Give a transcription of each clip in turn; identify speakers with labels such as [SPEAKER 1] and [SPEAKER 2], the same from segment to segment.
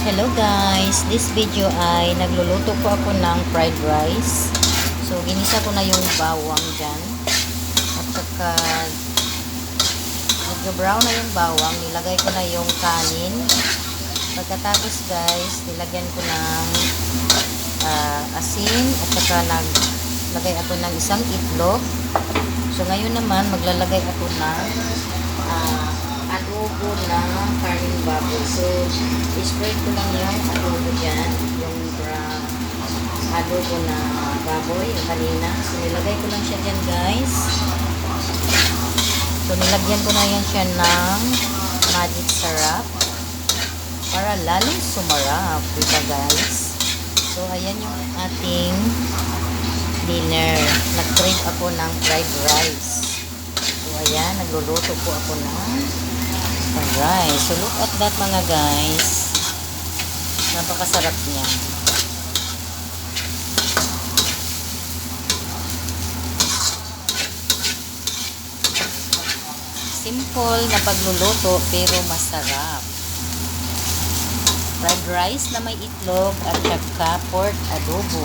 [SPEAKER 1] Hello guys, this video ay nagluluto po ako ng fried rice. So, ginisa ko na yung bawang dyan. At saka, medyo brown na yung bawang. Nilagay ko na yung kanin. Pagkatapos guys, nilagyan ko ng ah, asin at saka naglagay ako ng isang itlog. So, ngayon naman, maglalagay ako ng ah, adobo na karning baboy. So, i-spread ko lang yung adobo dyan, yung brown adobo na baboy, yung kanina. So, nilagay ko lang siya dyan, guys. So, nilagyan ko na yan siya ng magic sarap para lalong sumarap, diba, guys? So, ayan yung ating dinner. Nag-crave ako ng fried rice. So, ayan, nagluluto po ako ng rice. So, look at that mga guys. Napakasarap niya. Simple na pagluluto pero masarap. Fried rice na may itlog at saka pork adobo.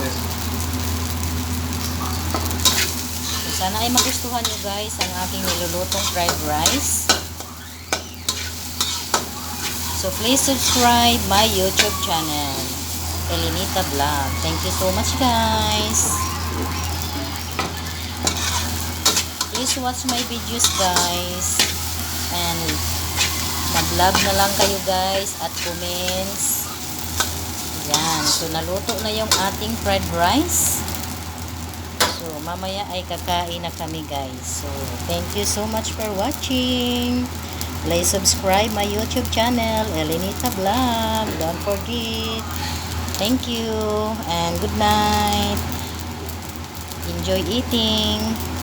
[SPEAKER 1] So, sana ay magustuhan nyo guys ang aking nilulutong fried rice. So please subscribe my YouTube channel, Elinita Vlog. Thank you so much guys. Please watch my videos guys. And mag-vlog na lang kayo guys at comments. Yan. So naluto na yung ating fried rice. So mamaya ay kakain na kami guys. So thank you so much for watching. Please subscribe my YouTube channel, Elenita Vlog. Don't forget. Thank you and good night. Enjoy eating.